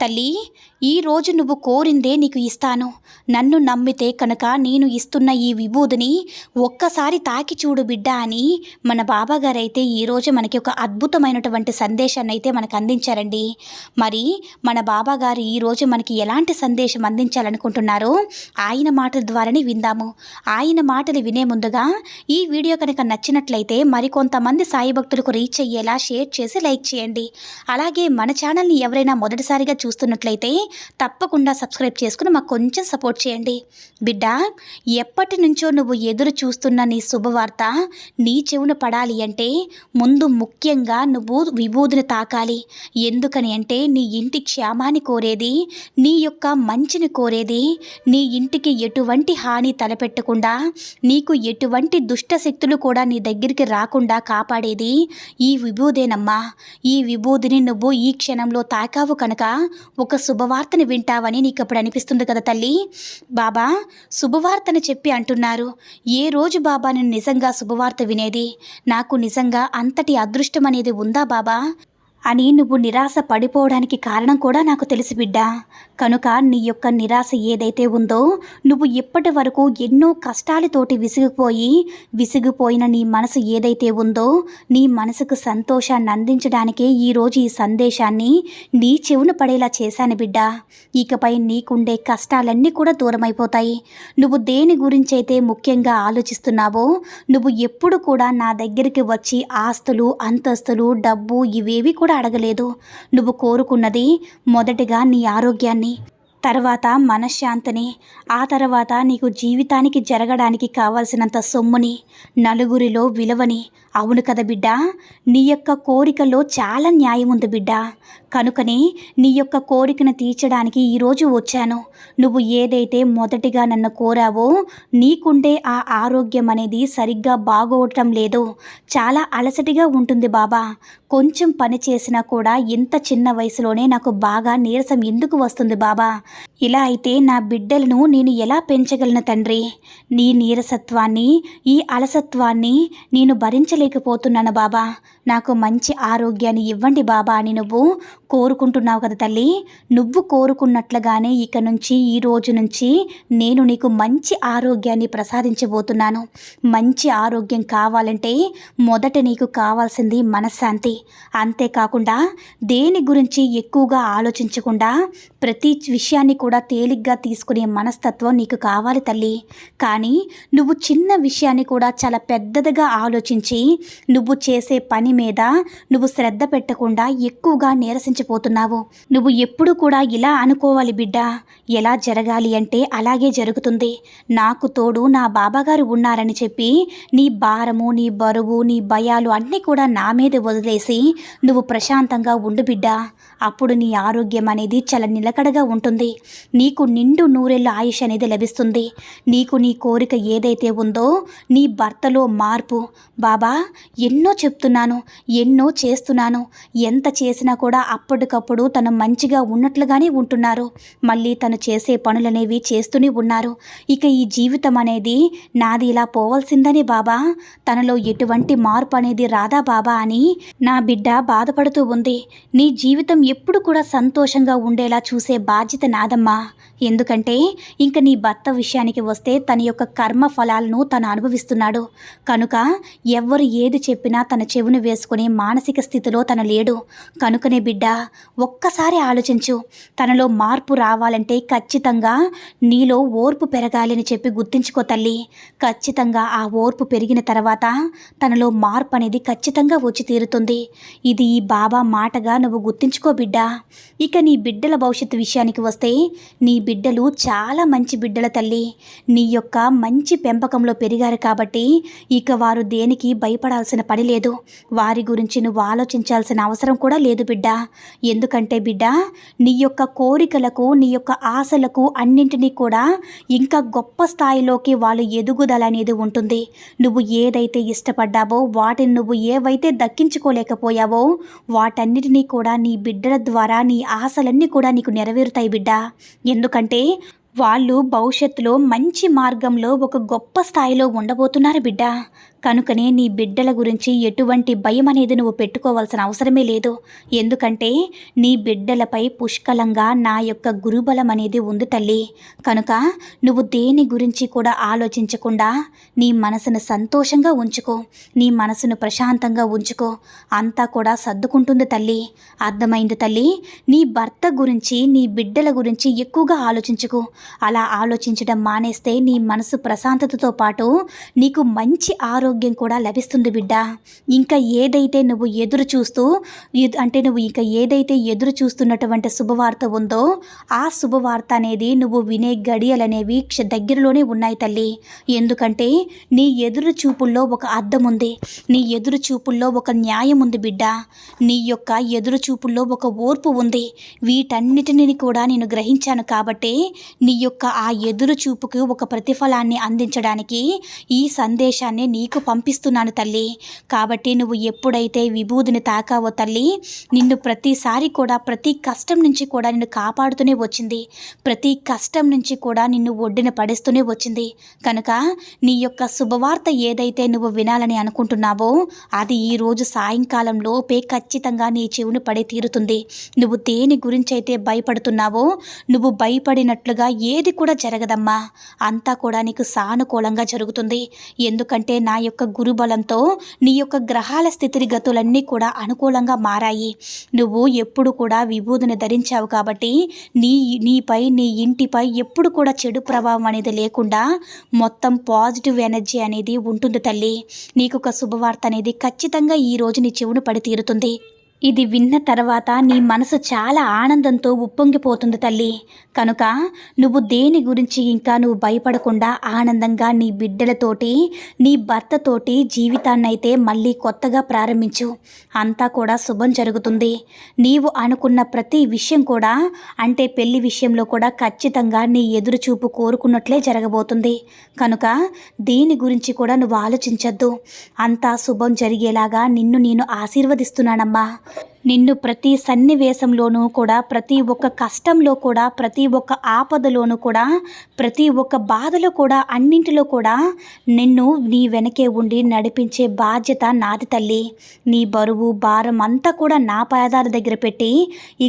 తల్లి ఈరోజు నువ్వు కోరిందే నీకు ఇస్తాను. నన్ను నమ్మితే కనుక నేను ఇస్తున్న ఈ విభూదిని ఒక్కసారి తాకి చూడు బిడ్డ అని మన బాబాగారు అయితే ఈరోజు మనకి ఒక అద్భుతమైనటువంటి సందేశాన్ని అయితే మనకు అందించారండి. మరి మన బాబాగారు ఈరోజు మనకి ఎలాంటి సందేశం అందించాలనుకుంటున్నారో ఆయన మాటల ద్వారానే విందాము. ఆయన మాటలు వినే ముందుగా ఈ వీడియో కనుక నచ్చినట్లయితే మరికొంతమంది సాయి భక్తులకు రీచ్ అయ్యేలా షేర్ చేసి లైక్ చేయండి. అలాగే మన ఛానల్ని ఎవరైనా మొదటిసారిగా చూ చూస్తున్నట్లయితే తప్పకుండా సబ్స్క్రైబ్ చేసుకుని మాకు కొంచెం సపోర్ట్ చేయండి. బిడ్డ ఎప్పటి నుంచో నువ్వు ఎదురు చూస్తున్న నీ శుభవార్త నీ చెవున పడాలి అంటే ముందు ముఖ్యంగా నువ్వు విభూదిని తాకాలి. ఎందుకని అంటే నీ ఇంటి క్షేమాన్ని కోరేది నీ యొక్క మంచిని కోరేది నీ ఇంటికి ఎటువంటి హాని తలపెట్టకుండా నీకు ఎటువంటి దుష్ట శక్తులు కూడా నీ దగ్గరికి రాకుండా కాపాడేది ఈ విభూదేనమ్మా. ఈ విభూదిని నువ్వు ఈ క్షణంలో తాకావు కనుక ఒక శుభవార్తని వింటావని నీకు అప్పుడు అనిపిస్తుంది కదా తల్లి? బాబా శుభవార్తని చెప్పి అంటున్నారు. ఏ రోజు బాబా నేను నిజంగా శుభవార్త వినేది? నాకు నిజంగా అంతటి అదృష్టం అనేది ఉందా బాబా? అని నువ్వు నిరాశ పడిపోవడానికి కారణం కూడా నాకు తెలుసు బిడ్డా. కనుక నీ యొక్క నిరాశ ఏదైతే ఉందో నువ్వు ఇప్పటి వరకు ఎన్నో కష్టాలతోటి విసిగిపోయి విసిగిపోయిన నీ మనసు ఏదైతే ఉందో నీ మనసుకు సంతోషాన్ని అందించడానికే ఈరోజు ఈ సందేశాన్ని నీ చెవును పడేలా చేశాను బిడ్డా. ఇకపై నీకుండే కష్టాలన్నీ కూడా దూరమైపోతాయి. నువ్వు దేని గురించి అయితే ముఖ్యంగా ఆలోచిస్తున్నావో నువ్వు ఎప్పుడు కూడా నా దగ్గరికి వచ్చి ఆస్తులు అంతస్తులు డబ్బు ఇవేవి కూడా అడగలేదు. నువ్వు కోరుకున్నది మొదటిగా నీ ఆరోగ్యాన్ని తర్వాత మనశ్శాంతిని ఆ తర్వాత నీకు జీవితానికి జరగడానికి కావలసినంత సొమ్ముని నలుగురిలో విలువని అవును కదా బిడ్డ? నీ యొక్క కోరికలో చాలా న్యాయం ఉంది బిడ్డ. కనుకనే నీ యొక్క కోరికను తీర్చడానికి ఈరోజు వచ్చాను. నువ్వు ఏదైతే మొదటిగా నన్ను కోరావో నీకుండే ఆ ఆరోగ్యం అనేది సరిగ్గా బాగోవటం లేదు. చాలా అలసటిగా ఉంటుంది బాబా. కొంచెం పని చేసినా కూడా ఇంత చిన్న వయసులోనే నాకు బాగా నీరసం ఎందుకు వస్తుంది బాబా? ఇలా అయితే నా బిడ్డలను నేను ఎలా పెంచగలను తండ్రి? నీ నీరసత్వాన్ని ఈ అలసత్వాన్ని నేను పోతున్నాను బాబా. నాకు మంచి ఆరోగ్యాన్ని ఇవ్వండి బాబా అని నువ్వు కోరుకుంటున్నావు కదా తల్లి. నువ్వు కోరుకున్నట్లుగానే ఇక నుంచి ఈ రోజు నుంచి నేను నీకు మంచి ఆరోగ్యాన్ని ప్రసాదించబోతున్నాను. మంచి ఆరోగ్యం కావాలంటే మొదట నీకు కావాల్సింది మనశ్శాంతి. అంతేకాకుండా దేని గురించి ఎక్కువగా ఆలోచించకుండా ప్రతి విషయాన్ని కూడా తేలిగ్గా తీసుకునే మనస్తత్వం నీకు కావాలి తల్లి. కానీ నువ్వు చిన్న విషయాన్ని కూడా చాలా పెద్దదిగా ఆలోచించి నువ్వు చేసే పని మీద నువ్వు శ్రద్ధ పెట్టకుండా ఎక్కువగా నీరసించిపోతున్నావు. నువ్వు ఎప్పుడు కూడా ఇలా అనుకోవాలి బిడ్డ. ఎలా జరగాలి అంటే అలాగే జరుగుతుంది. నాకు తోడు నా బాబాగారు ఉన్నారని చెప్పి నీ భారము నీ బరువు నీ భయాలు అన్నీ కూడా నా మీద వదిలేసి నువ్వు ప్రశాంతంగా ఉండు బిడ్డ. అప్పుడు నీ ఆరోగ్యం అనేది చాలా నిలకడగా ఉంటుంది. నీకు నిండు నూరెళ్ళ ఆయుష్ అనేది లభిస్తుంది. నీకు నీ కోరిక ఏదైతే ఉందో నీ భర్తలో మార్పు. బాబా ఎన్నో చెప్తున్నాను ఎన్నో చేస్తున్నాను. ఎంత చేసినా కూడా అప్పటికప్పుడు తను మంచిగా ఉన్నట్లుగానే ఉంటున్నారు. మళ్ళీ తను చేసే పనులనేవి చేస్తూనే ఉన్నారు. ఇక ఈ జీవితం అనేది నాది ఇలా పోవాల్సిందని బాబా. తనలో ఎటువంటి మార్పు అనేది రాదా బాబా అని నా బిడ్డ బాధపడుతూ ఉంది. నీ జీవితం ఎప్పుడు కూడా సంతోషంగా ఉండేలా చూసే బాధ్యత నాదమ్మా. ఎందుకంటే ఇంక నీ భర్త విషయానికి వస్తే తన యొక్క కర్మ ఫలాలను తను అనుభవిస్తున్నాడు. కనుక ఎవ్వరు ఏది చెప్పినా తన చెవును వేసుకునే మానసిక స్థితిలో తను లేడు. కనుకనే బిడ్డ ఒక్కసారి ఆలోచించు. తనలో మార్పు రావాలంటే ఖచ్చితంగా నీలో ఓర్పు పెరగాలి అని చెప్పి గుర్తించుకో తల్లి. ఖచ్చితంగా ఆ ఓర్పు పెరిగిన తర్వాత తనలో మార్పు అనేది ఖచ్చితంగా వచ్చి తీరుతుంది. ఇది ఈ బాబా మాటగా నువ్వు గుర్తించుకో బిడ్డ. ఇక నీ బిడ్డల భవిష్యత్తు విషయానికి వస్తే నీ బిడ్డలు చాలా మంచి బిడ్డల తల్లి. నీ యొక్క మంచి పెంపకంలో పెరిగారు కాబట్టి ఇక వారు దేనికి భయ భయపడాల్సిన పని లేదు. వారి గురించి నువ్వు ఆలోచించాల్సిన అవసరం కూడా లేదు బిడ్డ. ఎందుకంటే బిడ్డ నీ యొక్క కోరికలకు నీ యొక్క ఆశలకు అన్నింటినీ కూడా ఇంకా గొప్ప స్థాయిలోకి వాళ్ళు ఎదుగుదల అనేది ఉంటుంది. నువ్వు ఏదైతే ఇష్టపడ్డావో వాటిని నువ్వు ఏవైతే దక్కించుకోలేకపోయావో వాటన్నిటినీ కూడా నీ బిడ్డల ద్వారా నీ ఆశలన్నీ కూడా నీకు నెరవేరుతాయి బిడ్డ. ఎందుకంటే వాళ్ళు భవిష్యత్తులో మంచి మార్గంలో ఒక గొప్ప స్థాయిలో ఉండబోతున్నారు బిడ్డ. కనుకనే నీ బిడ్డల గురించి ఎటువంటి భయం అనేది నువ్వు పెట్టుకోవాల్సిన అవసరమే లేదు. ఎందుకంటే నీ బిడ్డలపై పుష్కలంగా నా యొక్క గురుబలం అనేది ఉంది తల్లి. కనుక నువ్వు దేని గురించి కూడా ఆలోచించకుండా నీ మనసును సంతోషంగా ఉంచుకో. నీ మనసును ప్రశాంతంగా ఉంచుకో. అంతా కూడా సర్దుకుంటుంది తల్లి. అర్థమైంది తల్లి? నీ భర్త గురించి నీ బిడ్డల గురించి ఎక్కువగా ఆలోచించుకో. అలా ఆలోచించడం మానేస్తే నీ మనసు ప్రశాంతతతో పాటు నీకు మంచి ఆరోగ్యం ఆరోగ్యం కూడా లభిస్తుంది బిడ్డ. ఇంకా ఏదైతే నువ్వు ఎదురు చూస్తూ అంటే నువ్వు ఇంకా ఏదైతే ఎదురు చూస్తున్నటువంటి శుభవార్త ఉందో ఆ శుభవార్త అనేది నువ్వు వినే గడియలనేవి క్ష దగ్గరలోనే ఉన్నాయి తల్లి. ఎందుకంటే నీ ఎదురు చూపుల్లో ఒక అర్థం ఉంది. నీ ఎదురు చూపుల్లో ఒక న్యాయం ఉంది బిడ్డ. నీ యొక్క ఎదురు చూపుల్లో ఒక ఓర్పు ఉంది. వీటన్నిటిని కూడా నేను గ్రహించాను కాబట్టి నీ యొక్క ఆ ఎదురు చూపుకు ఒక ప్రతిఫలాన్ని అందించడానికి ఈ సందేశాన్ని నీకు పంపిస్తున్నాను తల్లి. కాబట్టి నువ్వు ఎప్పుడైతే విభూదిని తాకావో తల్లి నిన్ను ప్రతిసారి కూడా ప్రతి కష్టం నుంచి కూడా నిన్ను కాపాడుతూనే వచ్చింది. ప్రతి కష్టం నుంచి కూడా నిన్ను ఒడ్డున పడేస్తూనే వచ్చింది. కనుక నీ యొక్క శుభవార్త ఏదైతే నువ్వు వినాలని అనుకుంటున్నావో అది ఈరోజు సాయంకాలంలోపే సాయంకాలం లోపే ఖచ్చితంగా నీ చెవును పడే తీరుతుంది. నువ్వు దేని గురించి అయితే భయపడుతున్నావో నువ్వు భయపడినట్లుగా ఏది కూడా జరగదమ్మా. అంతా కూడా నీకు సానుకూలంగా జరుగుతుంది. ఎందుకంటే నా యొక్క గురుబలంతో నీ యొక్క గ్రహాల స్థితిగతులన్నీ కూడా అనుకూలంగా మారాయి. నువ్వు ఎప్పుడు కూడా విభూదిని ధరించావు కాబట్టి నీ నీపై నీ ఇంటిపై ఎప్పుడు కూడా చెడు ప్రభావం అనేది లేకుండా మొత్తం పాజిటివ్ ఎనర్జీ అనేది ఉంటుంది తల్లి. నీకు ఒక శుభవార్త అనేది ఖచ్చితంగా ఈ రోజు నీ చెవును పడి తీరుతుంది ఇది విన్న తర్వాత నీ మనసు చాలా ఆనందంతో ఉప్పొంగిపోతుంది తల్లి. కనుక నువ్వు దేని గురించి ఇంకా నువ్వు భయపడకుండా ఆనందంగా నీ బిడ్డలతోటి నీ భర్తతోటి జీవితాన్నైతే మళ్ళీ కొత్తగా ప్రారంభించు. అంతా కూడా శుభం జరుగుతుంది. నీవు అనుకున్న ప్రతి విషయం కూడా అంటే పెళ్ళి విషయంలో కూడా ఖచ్చితంగా నీ ఎదురు చూపు కోరుకున్నట్లే జరగబోతుంది. కనుక దీని గురించి కూడా నువ్వు ఆలోచించద్దు. అంతా శుభం జరిగేలాగా నిన్ను నేను ఆశీర్వదిస్తున్నానమ్మా. నిన్ను ప్రతి సన్నివేశంలోనూ కూడా ప్రతి ఒక్క కష్టంలో కూడా ప్రతి ఒక్క ఆపదలోనూ కూడా ప్రతి ఒక్క బాధలో కూడా అన్నింటిలో కూడా నిన్ను నీ వెనకే ఉండి నడిపించే బాధ్యత నాది తల్లి. నీ బరువు భారం అంతా కూడా నా పాదాల దగ్గర పెట్టి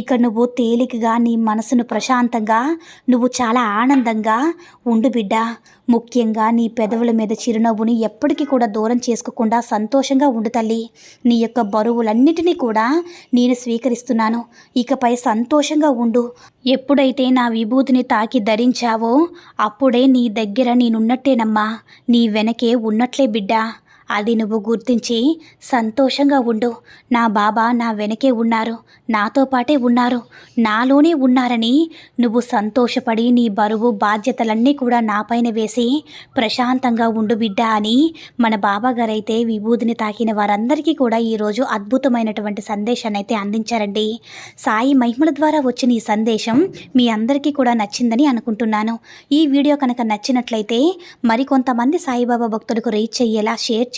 ఇక నువ్వు తేలికగా నీ మనసును ప్రశాంతంగా నువ్వు చాలా ఆనందంగా ఉండు బిడ్డ. ముఖ్యంగా నీ పెదవుల మీద చిరునవ్వుని ఎప్పటికీ కూడా దూరం చేసుకోకుండా సంతోషంగా ఉండు తల్లి. నీ యొక్క బరువులన్నిటినీ కూడా నేను స్వీకరిస్తున్నాను. ఇకపై సంతోషంగా ఉండు. ఎప్పుడైతే నా విభూతిని తాకి ధరించావో అప్పుడే నీ దగ్గర నేనున్నట్టేనమ్మా. నీ వెనకే ఉన్నట్లే బిడ్డా. అది నువ్వు గుర్తించి సంతోషంగా ఉండు. నా బాబా నా వెనకే ఉన్నారు. నాతో పాటే ఉన్నారు. నాలోనే ఉన్నారని నువ్వు సంతోషపడి నీ బరువు బాధ్యతలన్నీ కూడా నాపైన వేసి ప్రశాంతంగా ఉండు బిడ్డ అని మన బాబా గారైతే విభూతిని తాకిన వారందరికీ కూడా ఈరోజు అద్భుతమైనటువంటి సందేశాన్ని అయితే అందించారండి. సాయి మహిమల ద్వారా వచ్చిన ఈ సందేశం మీ అందరికీ కూడా నచ్చిందని అనుకుంటున్నాను. ఈ వీడియో కనుక నచ్చినట్లయితే మరికొంతమంది సాయిబాబా భక్తులకు రీచ్ అయ్యేలా షేర్